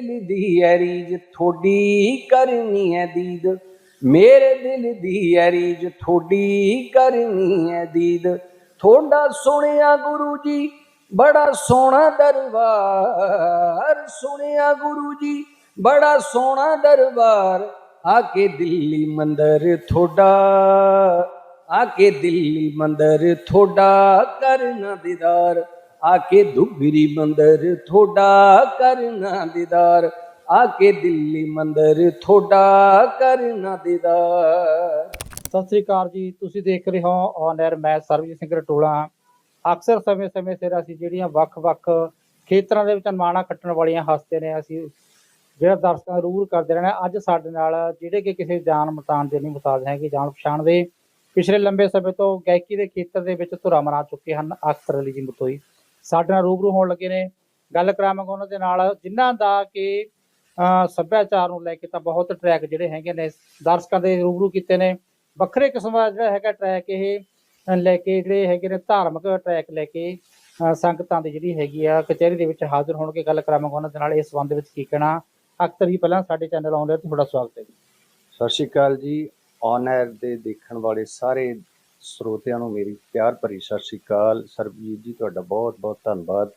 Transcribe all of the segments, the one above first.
ਦਿਲ ਦੀ ਐ ਥੋੜੀ ਕਰਨੀ ਹੈ ਦੀਦ। ਮੇਰੇ ਦਿਲ ਦੀ ਐ ਥੋੜੀ ਕਰਨੀ ਹੈ ਦੀਦ। ਥੋੜਾ ਸੁਣਿਆ ਗੁਰੂ ਜੀ, ਬੜਾ ਸੋਹਣਾ ਦਰਬਾਰ। ਸੁਣਿਆ ਗੁਰੂ ਜੀ, ਬੜਾ ਸੋਹਣਾ ਦਰਬਾਰ। ਆ ਕੇ ਦਿੱਲੀ ਮੰਦਰ ਥੋੜਾ ਆ ਕੇ ਦਿੱਲੀ ਮੰਦਰ ਥੋੜਾ ਕਰਨਾ ਦੀਦਾਰ। ਆ ਕੇ ਦੁਗਰੀ ਮੰਦਰ ਥੋੜਾ ਕਰਨਾ ਦੀਦਾਰ ਆ ਕੇ ਦਿੱਲੀ ਮੰਦਰ ਥੋੜਾ ਕਰਨਾ ਦੀਦਾਰ। ਸਤਿ ਸ੍ਰੀ ਅਕਾਲ ਜੀ, ਤੁਸੀਂ ਦੇਖ ਰਹੇ ਹੋ ਔਨ 에ਅਰ ਮੈਂ ਸਰਬਜੀਤ ਸਿੰਘ ਰਟੋਲਾ। ਅਕਸਰ ਸਮੇਂ-ਸਮੇਂ ਸਿਰ ਅਸੀਂ ਜਿਹੜੀਆਂ ਵੱਖ-ਵੱਖ ਖੇਤਰਾਂ ਦੇ ਵਿੱਚ ਅਨਮਾਣਾ ਕੱਟਣ ਵਾਲੀਆਂ ਹਸਤੇ ਨੇ, ਅਸੀਂ ਜਿਹੜਾ ਦਰਸ਼ਕਾਂ ਨੂੰ ਰੂਬਰੂ ਕਰਦੇ ਰਹਿਣਾ, ਅੱਜ ਸਾਡੇ ਨਾਲ ਜਿਹੜੇ ਕਿ ਕਿਸੇ ਜਾਨ ਮਤਾਨ ਦੇ ਨਹੀਂ ਮੁਤਾਜ ਹੈਗੇ, ਜਾਣ ਪਛਾਣ ਦੇ, ਪਿਛਲੇ ਲੰਬੇ ਸਮੇਂ ਤੋਂ ਗਾਇਕੀ ਦੇ ਖੇਤਰ ਦੇ ਵਿੱਚ ਧੁਰਾ ਮਰਾ ਚੁੱਕੇ ਹਨ ਅਕਸਰ ਅਲੀ ਜੀ ਮਤੋਈ। ਸਾਡੇ ਨਾਲ ਰੂਬਰੂ ਹੋਣ ਲੱਗੇ ਨੇ। ਗੱਲ ਕਰਾਵਾਂਗੇ ਉਹਨਾਂ ਦੇ ਨਾਲ। ਜਿਨ੍ਹਾਂ ਦਾ ਕਿ ਸੱਭਿਆਚਾਰ ਨੂੰ ਲੈ ਕੇ ਤਾਂ ਬਹੁਤ ਟਰੈਕ ਜਿਹੜੇ ਹੈਗੇ ਨੇ, ਦਰਸ਼ਕਾਂ ਦੇ ਰੂਬਰੂ ਕੀਤੇ ਨੇ। ਵੱਖਰੇ ਕਿਸਮ ਦਾ ਜਿਹੜਾ ਹੈਗਾ ਟਰੈਕ ਇਹ ਲੈ ਕੇ ਜਿਹੜੇ ਹੈਗੇ ਨੇ, ਧਾਰਮਿਕ ਟਰੈਕ ਲੈ ਕੇ ਸੰਗਤਾਂ ਦੀ ਜਿਹੜੀ ਹੈਗੀ ਆ, ਕਚਹਿਰੀ ਦੇ ਵਿੱਚ ਹਾਜ਼ਰ ਹੋਣ ਕੇ ਗੱਲ ਕਰਾਵਾਂਗੇ ਉਹਨਾਂ ਦੇ ਨਾਲ ਇਸ ਸੰਬੰਧ ਵਿੱਚ ਕੀ ਕਹਿਣਾ। ਅਖਤਰ ਹੀ ਪਹਿਲਾਂ ਸਾਡੇ ਚੈਨਲ ਆਉਂਦੇ ਤੁਹਾਡਾ ਸਵਾਗਤ ਹੈ ਜੀ। ਸਤਿ ਸ਼੍ਰੀ ਅਕਾਲ ਜੀ। ਔਨ 에ਅਰ ਦੇ ਦੇਖਣ ਵਾਲੇ ਸਾਰੇ ਸਰੋਤਿਆਂ ਨੂੰ ਮੇਰੀ ਪਿਆਰ ਭਰੀ ਸਤਿ ਸ਼੍ਰੀ ਅਕਾਲ। ਸਰਬਜੀਤ ਜੀ ਤੁਹਾਡਾ ਬਹੁਤ ਬਹੁਤ ਧੰਨਵਾਦ।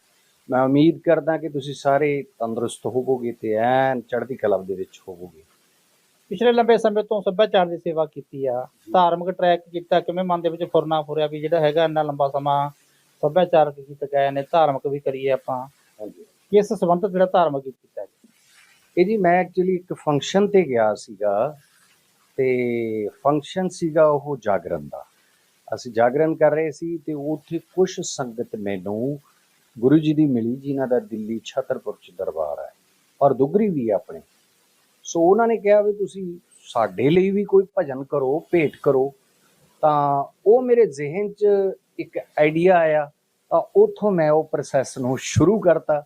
ਮੈਂ ਉਮੀਦ ਕਰਦਾ ਕਿ ਤੁਸੀਂ ਸਾਰੇ ਤੰਦਰੁਸਤ ਹੋਵੋਗੇ ਤੇ ਐਨ ਚੜ੍ਹਦੀ ਕਲਾ ਦੇ ਵਿੱਚ ਹੋਵੋਗੇ। ਪਿਛਲੇ ਲੰਬੇ ਸਮੇਂ ਤੋਂ ਸੱਭਿਆਚਾਰ ਦੀ ਸੇਵਾ ਕੀਤੀ ਆ। ਧਾਰਮਿਕ ਟਰੈਕ ਕੀਤਾ ਕਿਵੇਂ ਮਨ ਦੇ ਵਿੱਚ ਫੁਰਨਾ ਫੁਰਿਆ ਵੀ ਜਿਹੜਾ ਹੈਗਾ ਇੰਨਾ ਲੰਬਾ ਸਮਾਂ ਸੱਭਿਆਚਾਰਕ ਗੀਤ ਗਾਏ ਨੇ ਧਾਰਮਿਕ ਵੀ ਕਰੀਏ ਆਪਾਂ। ਕਿਸ ਸੰਬੰਧਤ ਜਿਹੜਾ ਧਾਰਮਿਕ ਗੀਤ ਕੀਤਾ ਜੀ ਇਹ ਜੀ ਮੈਂ ਐਕਚੁਅਲੀ ਇੱਕ ਫੰਕਸ਼ਨ ਤੇ ਗਿਆ ਸੀਗਾ ਤੇ ਫੰਕਸ਼ਨ ਸੀਗਾ ਉਹ ਜਾਗਰਣ ਦਾ। ਅਸੀਂ ਜਾਗਰਣ ਕਰ ਰਹੇ ਸੀ ਤੇ ਉੱਥੇ ਕੁਝ ਸੰਗਤ ਮੈਨੂੰ ਗੁਰੂ ਜੀ ਦੀ ਮਿਲੀ, ਜਿਨ੍ਹਾਂ ਦਾ ਦਿੱਲੀ ਛਤਰਪੁਰ ਚ ਦਰਬਾਰ ਹੈ ਔਰ ਦੁਗਰੀ ਵੀ ਆਪਣੇ। ਸੋ ਉਹਨਾਂ ਨੇ ਕਿਹਾ ਵੀ ਤੁਸੀਂ ਸਾਡੇ ਲਈ ਵੀ ਕੋਈ ਭਜਨ ਕਰੋ, ਭੇਟ ਕਰੋ। ਤਾਂ ਉਹ ਮੇਰੇ ਜ਼ਿਹਨ 'ਚ ਇੱਕ ਆਈਡੀਆ ਆਇਆ, ਤਾਂ ਉੱਥੋਂ ਮੈਂ ਉਹ ਪ੍ਰੋਸੈਸ ਨੂੰ ਸ਼ੁਰੂ ਕਰਤਾ।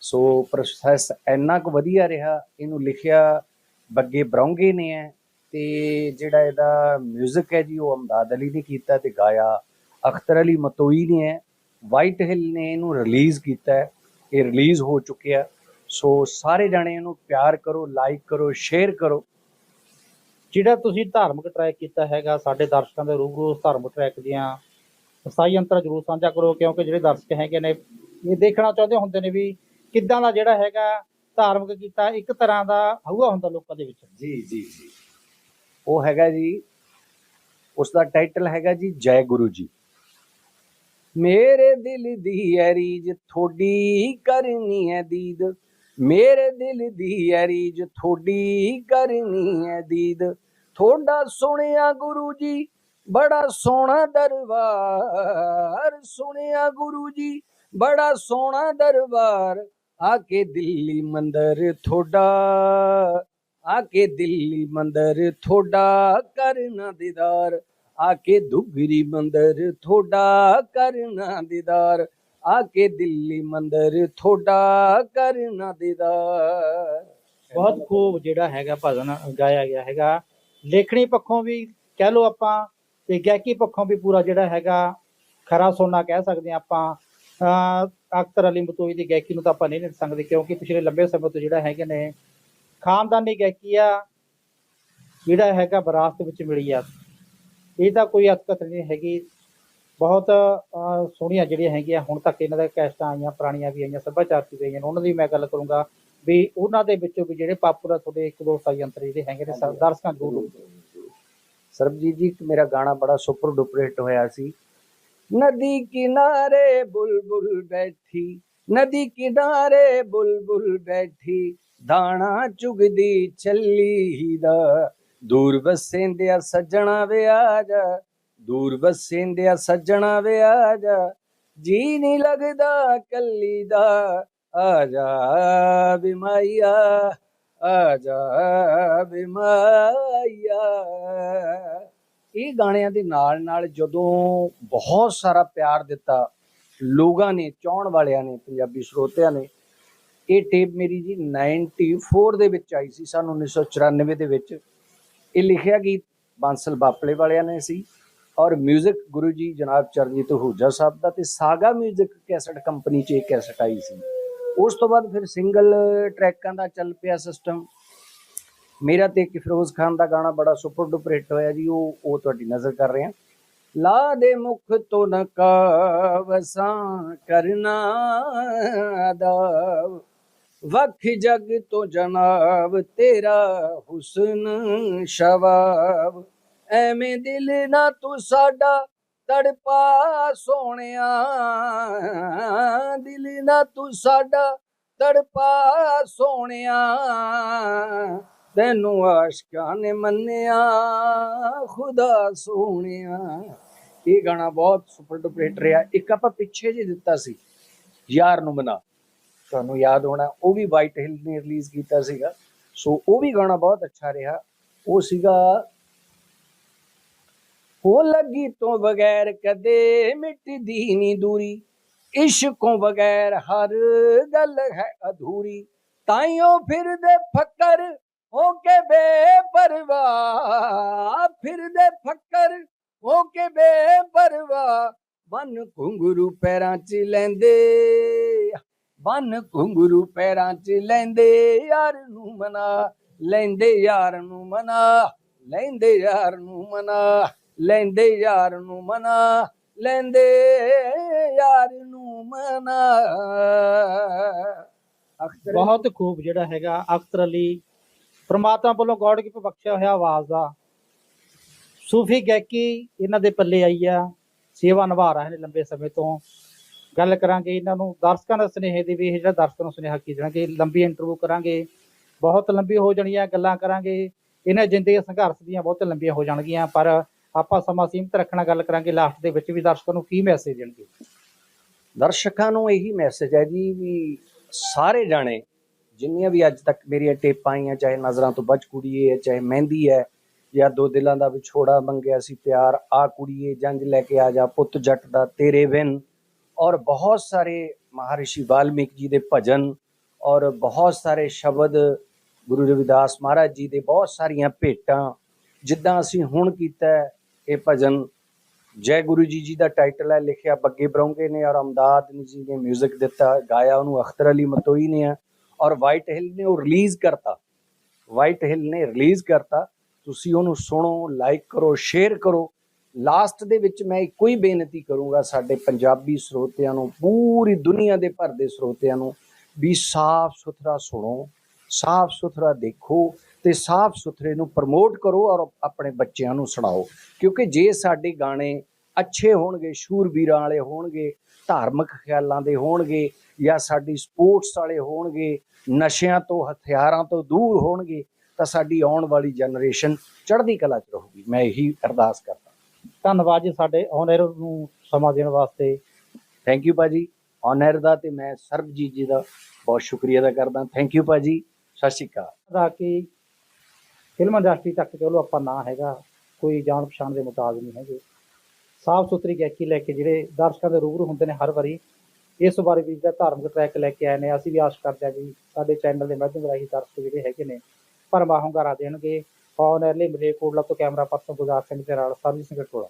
ਸੋ ਪ੍ਰੋਸੈਸ ਇੰਨਾ ਕੁ ਵਧੀਆ ਰਿਹਾ, ਇਹਨੂੰ ਲਿਖਿਆ ਬੱਗੇ ਬਰੌਂਗੇ ਨੇ ਹੈ ਤੇ ਜਿਹੜਾ ਇਹਦਾ 뮤직 ਹੈ ਜੀ, ਉਹ ਅਮਦਾਦ ਅਲੀ ਨੇ ਕੀਤਾ ਤੇ ਗਾਇਆ। ਅਖਤਰ ਅਲੀ ਮਤੋਈ ਨੇ ਹੈ। ਵਾਈਟ ਹਿੱਲ ਨੇ ਇਹਨੂੰ ਰਿਲੀਜ਼ ਕੀਤਾ ਹੈ। ਇਹ ਰਿਲੀਜ਼ ਹੋ ਚੁੱਕਿਆ ਸੋ ਸਾਰੇ ਜਾਣੇ ਇਹਨੂੰ ਪਿਆਰ ਕਰੋ ਲਾਈਕ ਕਰੋ ਸ਼ੇਅਰ ਕਰੋ। ਜਿਹੜਾ ਤੁਸੀਂ ਧਾਰਮਿਕ ਟਰੈਕ ਕੀਤਾ ਹੈਗਾ, ਸਾਡੇ ਦਰਸ਼ਕਾਂ ਦੇ ਰੂਬਰੂ ਉਸ ਧਾਰਮਿਕ ਟਰੈਕ ਦੀਆਂ ਸਾਈ ਅੰਤਰ ਜ਼ਰੂਰ ਸਾਂਝਾ ਕਰੋ, ਕਿਉਂਕਿ ਜਿਹੜੇ ਦਰਸ਼ਕ ਹੈਗੇ ਨੇ, ਇਹ ਦੇਖਣਾ ਚਾਹੁੰਦੇ ਹੁੰਦੇ ਨੇ ਵੀ ਕਿੱਦਾਂ ਦਾ ਜਿਹੜਾ ਹੈਗਾ ਧਾਰਮਿਕ ਕੀਤਾ, ਇੱਕ ਤਰ੍ਹਾਂ ਦਾ ਹਊਆ ਹੁੰਦਾ ਲੋਕਾਂ ਦੇ ਵਿੱਚ। ਜੀ ਜੀ ਜੀ। ਉਹ ਹੈਗਾ ਜੀ ਉਸ ਦਾ ਟਾਈਟਲ ਹੈਗਾ ਜੀ, ਜੈ ਗੁਰੂ ਜੀ। ਮੇਰੇ ਦਿਲ ਦੀ ਐ ਰੀਜ ਥੋੜੀ ਕਰਨੀ ਐ ਦੀਦ। ਮੇਰੇ ਦਿਲ ਦੀ ਐ ਰੀਜ ਥੋੜੀ ਕਰਨੀ ਐ ਦੀਦ। ਥੋੜਾ ਸੁਣਿਆ ਗੁਰੂ ਜੀ, ਬੜਾ ਸੋਹਣਾ ਦਰਬਾਰ। ਸੁਣਿਆ ਗੁਰੂ ਜੀ, ਬੜਾ ਸੋਹਣਾ ਦਰਬਾਰ। ਆ ਕੇ ਦਿੱਲੀ ਮੰਦਰ ਥੋੜਾ ਆ ਕੇ ਦਿੱਲੀ ਮੰਦਰ ਥੋੜਾ ਕਰਨਾ ਦੀਦਾਰ। ਆ ਕੇ ਦੁਗਰੀ ਮੰਦਰ ਥੋੜਾ ਕਰਨਾ ਦੀਦਾਰ। ਆ ਕੇ ਦਿੱਲੀ ਮੰਦਰ ਥੋੜਾ ਕਰਨਾ ਦੀਦਾਰ। ਬਹੁਤ ਖੂਬ ਜਿਹੜਾ ਹੈਗਾ ਭਜਨ ਗਾਇਆ ਗਿਆ ਹੈਗਾ। ਲੇਖਣੀ ਪੱਖੋਂ ਵੀ ਕਹਿ ਲਓ ਆਪਾਂ ਤੇ ਗਾਇਕੀ ਪੱਖੋਂ ਵੀ ਪੂਰਾ ਜਿਹੜਾ ਹੈਗਾ ਖਰਾ ਸੋਨਾ ਕਹਿ ਸਕਦੇ ਹਾਂ ਆਪਾਂ। ਅਹ ਅਖਤਰ ਅਲੀ ਮਤੋਈ ਦੀ ਗਾਇਕੀ ਨੂੰ ਤਾਂ ਆਪਾਂ ਨਹੀਂ ਨਿਰ ਸਕਦੇ ਕਿਉਂਕਿ ਪਿਛਲੇ ਲੰਬੇ ਸਮੇਂ ਤੋਂ ਜਿਹੜਾ ਹੈਗੇ ਨੇ ਖਾਨਦਾਨੀ ਗਾਇਕੀ ਆ ਜਿਹੜਾ ਹੈਗਾ ਵਿਰਾਸਤ ਵਿੱਚ ਮਿਲੀ ਆ। ਇਹ ਤਾਂ ਕੋਈ ਅਤਕਤ ਨਹੀਂ ਹੈਗੀ। ਬਹੁਤ ਸੋਹਣੀਆਂ ਜਿਹੜੀਆਂ ਹੈਗੀਆਂ ਹੁਣ ਤੱਕ ਇਹਨਾਂ ਦੇ ਕੈਸਟਾਂ ਆਈਆਂ ਪੁਰਾਣੀਆਂ ਵੀ ਆਈਆਂ ਸੱਭਿਆਚਾਰਕ ਵੀ ਆਈਆਂ ਨੇ, ਉਹਨਾਂ ਦੀ ਮੈਂ ਗੱਲ ਕਰੂੰਗਾ ਵੀ ਉਹਨਾਂ ਦੇ ਵਿੱਚੋਂ ਵੀ ਜਿਹੜੇ ਪਾਪੂਲਰ ਤੁਹਾਡੇ ਇੱਕ ਦੋ ਸਾਈ ਜਿਹੜੇ ਹੈਗੇ ਨੇ ਸ- ਦਰਸ਼ਕਾਂ ਨੂੰ ਜ਼ਰੂਰ ਸਰਬਜੀਤ ਜੀ ਇੱਕ ਮੇਰਾ ਗਾਣਾ ਬੜਾ ਸੁਪਰ ਡੁਪਰ ਹਿੱਟ ਹੋਇਆ ਸੀ। ਨਦੀ ਕਿਨਾਰੇ ਬੁਲਬੁਲ ਬੈਠੀ ਨਦੀ ਕਿਨਾਰੇ ਬੁਲਬੁਲ ਬੈਠੀ, ਦਾਣਾ ਚੁਗਦੀ ਚੱਲੀ ਦਾ। ਦੂਰ ਵਸੇਂਦਿਆ ਸੱਜਣਾ ਵੇ ਆ ਜਾ ਦੂਰ ਵਸੇਂਦਿਆ ਸੱਜਣਾ ਵੇ ਆ ਜਾ ਜੀ ਨਹੀਂ ਲੱਗਦਾ ਕੱਲੀ ਦਾ। ਆ ਜਾ ਬਿਮਾਈਆ ਆ ਜਾ ਬਿਮਾਈਆ। ਇਹ ਗਾਣਿਆਂ ਦੇ ਨਾਲ ਨਾਲ ਜਦੋਂ ਬਹੁਤ ਸਾਰਾ ਪਿਆਰ ਦਿੱਤਾ ਲੋਕਾਂ ਨੇ ਚਾਹਣ ਵਾਲਿਆਂ ਨੇ ਪੰਜਾਬੀ ਸਰੋਤਿਆਂ ਨੇ ਇਹ ਟੇਪ ਮੇਰੀ ਜੀ 94 ਦੇ ਵਿੱਚ ਆਈ ਸੀ ਸਨ 1994 ਦੇ ਵਿੱਚ ਇਹ ਲਿਖਿਆ ਗੀਤ ਬਾਂਸਲ ਬਾਪਲੇ ਵਾਲਿਆਂ ਨੇ ਸੀ ਔਰ 뮤직 ਗੁਰੂ ਜੀ ਜਨਾਬ ਚਰਨਜੀਤ ਹੂਜਾ ਸਾਹਿਬ ਦਾ ਤੇ ਸਾਗਾ 뮤직 ਕੈਸਟ ਕੰਪਨੀ 'ਚ ਇਹ ਕੈਸਟ ਆਈ ਸੀ ਉਸ ਤੋਂ ਬਾਅਦ ਫਿਰ ਸਿੰਗਲ ਟਰੈਕਾਂ ਦਾ ਚੱਲ ਪਿਆ ਸਿਸਟਮ ਮੇਰਾ ਤੇ ਇੱਕ ਫਿਰੋਜ਼ ਖਾਨ ਦਾ ਗਾਣਾ ਬੜਾ ਸੁਪਰ ਡੁਪਰ ਹਿੱਟ ਹੋਇਆ ਜੀ ਉਹ ਉਹ ਤੁਹਾਡੀ ਨਜ਼ਰ ਕਰ ਰਹੇ ਹਾਂ ਲਾ ਦੇ ਮੁਖ ਤੋਂ ਨਕਾਵਸਾਂ ਕਰਨਾ ਦਾ ਵਖ ਜਗ ਤੋਂ ਜਨਾਬ ਤੇਰਾ ਹੁਸਨ ਸ਼ਵਾਬ ਐਵੇਂ ਦਿਲ ਨਾ ਤੂੰ ਸਾਡਾ ਤੜਪਾ ਸੋਹਣਿਆ। ਦਿਲ ਨਾ ਤੂੰ ਸਾਡਾ ਤੜਪਾ ਸੋਹਣਿਆ। ਤੈਨੂੰ ਆਸ਼ਕਾਂ ਨੇ ਮੰਨਿਆ, ਖੁਦਾ ਸੋਹਣਿਆ। ਇਹ ਗਾਣਾ ਬਹੁਤ ਸੁਪਰ ਡੁਪਰ ਹਿੱਟ ਰਿਹਾ। ਇੱਕ ਆਪਾਂ ਪਿੱਛੇ ਜੇ ਦਿੱਤਾ ਸੀ, ਯਾਰ ਨੂੰ ਮਨਾ। ਤੁਹਾਨੂੰ ਯਾਦ ਹੋਣਾ, ਉਹ ਵੀ ਵਾਈਟ ਹਿੱਲ ਨੇ ਰਿਲੀਜ਼ ਕੀਤਾ ਸੀਗਾ। ਸੋ ਉਹ ਵੀ ਗਾਣਾ ਬਹੁਤ ਅੱਛਾ ਰਿਹਾ। ਉਹ ਸੀਗਾ ਹੋ ਲੱਗੀ ਤੋਂ ਬਗੈਰ ਕਦੇ ਮਿਟਦੀ ਨਹੀਂ ਦੂਰੀ। ਇਸ਼ਕੋਂ ਬਗੈਰ ਹਰ ਗੱਲ ਹੈ ਅਧੂਰੀ। ਤਾਈਓ ਫਿਰਦੇ ਫੱਕਰ ਹੋ ਕੇ ਬੇਪਰਵਾਹ। ਫਿਰਦੇ ਫੱਕਰ ਹੋ ਕੇ ਬੇਪਰਵਾਹ ਬਨ ਘੁੰਗਰੂ ਪੈਰਾਂ 'ਚ ਲੈਂਦੇ ਬਨ ਘੁੰਗਰੂ ਪੈਰਾਂ 'ਚ ਲੈਂਦੇ ਯਾਰ ਨੂੰ ਮਨਾ ਲੈਂਦੇ ਯਾਰ ਨੂੰ ਮਨਾ ਲੈਂਦੇ ਯਾਰ ਨੂੰ ਮਨਾ ਲੈਂਦੇ ਯਾਰ ਨੂੰ ਮਨਾ ਲੈਂਦੇ ਯਾਰ ਨੂੰ ਮਨਾ ਅਖਤਰ ਬਹੁਤ ਖੂਬ ਜਿਹੜਾ ਹੈਗਾ ਅਖਤਰ ਅਲੀ ਪ੍ਰਮਾਤਮਾ ਵੱਲੋਂ ਗੋਡ ਗਿਫਟ ਬਖਸ਼ਿਆ ਹੋਇਆ ਆਵਾਜ਼ ਦਾ ਸੂਫੀ ਗਾਇਕੀ ਇਹਨਾਂ ਦੇ ਪੱਲੇ ਆਈ ਆ, ਸੇਵਾ ਨਿਭਾ ਰਹੇ ਨੇ ਲੰਬੇ ਸਮੇਂ ਤੋਂ। ਗੱਲ ਕਰਾਂਗੇ ਇਹਨਾਂ ਨੂੰ, ਦਰਸ਼ਕਾਂ ਦਾ ਸੁਨੇਹੇ ਦੀ ਵੀ, ਇਹ ਜਿਹੜਾ ਦਰਸ਼ਕਾਂ ਨੂੰ ਸੁਨੇਹਾ ਕੀ ਦੇਣਾ ਲੰਬੀ ਇੰਟਰਵਿਊ ਕਰਾਂਗੇ, ਬਹੁਤ ਲੰਬੀ ਹੋ ਜਾਣੀਆਂ ਗੱਲਾਂ ਕਰਾਂਗੇ। ਇਹਨਾਂ ਜ਼ਿੰਦਗੀ ਸੰਘਰਸ਼ ਦੀਆਂ ਬਹੁਤ ਲੰਬੀਆਂ ਹੋ ਜਾਣਗੀਆਂ, ਪਰ ਆਪਾਂ ਸਮਾਂ ਸੀਮਤ ਰੱਖਣਾ ਗੱਲ ਕਰਾਂਗੇ ਲਾਸਟ ਦੇ ਵਿੱਚ ਵੀ ਦਰਸ਼ਕਾਂ ਨੂੰ ਕੀ ਮੈਸੇਜ ਦੇਣਗੇ? ਦਰਸ਼ਕਾਂ ਨੂੰ ਇਹੀ ਮੈਸੇਜ ਹੈ ਜੀ ਵੀ ਸਾਰੇ ਜਾਣੇ, ਜਿੰਨੀਆਂ ਵੀ ਅੱਜ ਤੱਕ ਮੇਰੀਆਂ ਟੇਪਾਂ ਆਈਆਂ, ਚਾਹੇ ਨਜ਼ਰਾਂ ਤੋਂ ਬਚ ਕੁੜੀਏ, ਚਾਹੇ ਮਹਿੰਦੀ ਹੈ ਜਾਂ ਦੋ ਦਿਲਾਂ ਦਾ ਵਿਛੋੜਾ ਮੰਗਿਆ ਸੀ ਪਿਆਰ ਆ ਕੁੜੀਏ ਜੰਜ ਲੈ ਕੇ ਆ ਜਾ ਪੁੱਤ ਜੱਟ ਦਾ ਤੇਰੇ ਬਿਨ ਔਰ ਬਹੁਤ ਸਾਰੇ ਮਹਾਰਿਸ਼ੀ ਵਾਲਮੀਕ ਜੀ ਦੇ ਭਜਨ ਔਰ ਬਹੁਤ ਸਾਰੇ ਸ਼ਬਦ ਗੁਰੂ ਰਵਿਦਾਸ ਮਹਾਰਾਜ ਜੀ ਦੇ ਬਹੁਤ ਸਾਰੀਆਂ ਭੇਟਾਂ, ਜਿੱਦਾਂ ਅਸੀਂ ਹੁਣ ਕੀਤਾ ਇਹ ਭਜਨ, ਜੈ ਗੁਰੂ ਜੀ ਜੀ ਦਾ ਟਾਈਟਲ ਹੈ, ਲਿਖਿਆ ਬੱਗੇ ਬਰੌਂਗੇ ਨੇ ਔਰ ਅਮਦਾਦ ਜੀ ਨੇ 뮤직 ਦਿੱਤਾ, ਗਾਇਆ ਉਹਨੂੰ ਅਖਤਰ ਅਲੀ ਮਤੋਈ ਨੇ ਹੈ ਔਰ ਵਾਈਟ ਹਿੱਲ ਨੇ ਉਹ ਰਿਲੀਜ਼ ਕਰਤਾ ਵਾਈਟ ਹਿੱਲ ਨੇ ਰਿਲੀਜ਼ ਕਰਤਾ। ਤੁਸੀਂ ਉਹਨੂੰ ਸੁਣੋ ਲਾਈਕ ਕਰੋ ਸ਼ੇਅਰ ਕਰੋ। ਲਾਸਟ ਦੇ ਵਿੱਚ ਮੈਂ ਇੱਕੋ ਹੀ ਬੇਨਤੀ ਕਰੂੰਗਾ ਸਾਡੇ ਪੰਜਾਬੀ ਸਰੋਤਿਆਂ ਨੂੰ, ਪੂਰੀ ਦੁਨੀਆ ਦੇ ਭਰ ਦੇ ਸਰੋਤਿਆਂ ਨੂੰ, ਵੀ ਸਾਫ਼ ਸੁਥਰਾ ਸੁਣੋ, ਸਾਫ਼ ਸੁਥਰਾ ਦੇਖੋ ਤੇ ਸਾਫ਼ ਸੁਥਰੇ ਨੂੰ ਪ੍ਰਮੋਟ ਕਰੋ ਔਰ ਆਪਣੇ ਬੱਚਿਆਂ ਨੂੰ ਸੁਣਾਓ। ਕਿਉਂਕਿ ਜੇ ਸਾਡੇ ਗਾਣੇ ਅੱਛੇ ਹੋਣਗੇ ਸ਼ੂਰਬੀਰਾਂ ਵਾਲੇ ਹੋਣਗੇ, ਧਾਰਮਿਕ ਖਿਆਲਾਂ ਦੇ ਹੋਣਗੇ ਜਾਂ ਸਾਡੀ ਸਪੋਰਟਸ ਵਾਲੇ ਹੋਣਗੇ, ਨਸ਼ਿਆਂ ਤੋਂ, ਹਥਿਆਰਾਂ ਤੋਂ ਦੂਰ ਹੋਣਗੇ ਤਾਂ ਸਾਡੀ ਆਉਣ ਵਾਲੀ ਜਨਰੇਸ਼ਨ ਚੜ੍ਹਦੀ ਕਲਾ 'ਚ ਰਹੂਗੀ। ਮੈਂ ਇਹੀ ਅਰਦਾਸ ਕਰਦਾ। ਧੰਨਵਾਦ ਜੀ ਸਾਡੇ ਔਨਰ ਨੂੰ ਸਮਾਂ ਦੇਣ ਵਾਸਤੇ। ਥੈਂਕ ਯੂ ਭਾਜੀ। ਆਨਰ ਦਾ ਤੇ ਮੈਂ ਸਰਬਜੀਤ ਜੀ ਦਾ ਬਹੁਤ ਸ਼ੁਕਰੀਆ ਅਦਾ ਕਰਦਾ। ਥੈਂਕ ਯੂ ਭਾਜੀ। ਸਤਿ ਸ਼੍ਰੀ ਅਕਾਲ। ਦਾ ਕਿ ਫਿਲਮ ਇੰਡਸਟਰੀ ਤੱਕ ਚਲੋ ਆਪਾਂ ਨਾ ਹੈਗਾ, ਕੋਈ ਜਾਣ ਪਛਾਣ ਦੇ ਮੁਤਾਬਕ ਨਹੀਂ ਹੈਗੇ। ਸਾਫ਼ ਸੁਥਰੀ ਗਾਇਕੀ ਲੈ ਕੇ ਜਿਹੜੇ ਦਰਸ਼ਕਾਂ ਦੇ ਰੂਬਰੂ ਹੁੰਦੇ ਨੇ ਹਰ ਵਾਰੀ, ਇਸ ਬਾਰੇ ਵੀ ਜਿਹੜਾ ਧਾਰਮਿਕ ਟਰੈਕ ਲੈ ਕੇ ਆਏ ਨੇ, ਅਸੀਂ ਵੀ ਆਸ ਕਰਦੇ ਹਾਂ ਜੀ, ਸਾਡੇ ਚੈਨਲ ਦੇ ਮਾਧਿਅਮ ਰਾਹੀਂ ਦਰਸ਼ਕ ਜਿਹੜੇ ਹੈਗੇ ਨੇ ਭਰਵਾਂ ਹੁੰਗਾਰਾ ਦੇਣਗੇ। ਔਨ 에ਅਰਲੀ ਮਲੇਕੋਟਲਾ ਤੋਂ ਕੈਮਰਾ ਪਰਸਨ ਗੁਜ਼ਾਰ ਸਿੰਘ ਦੇ ਨਾਲ ਸਰਵਿਸ ਸਿੰਘ ਟੋਲਾ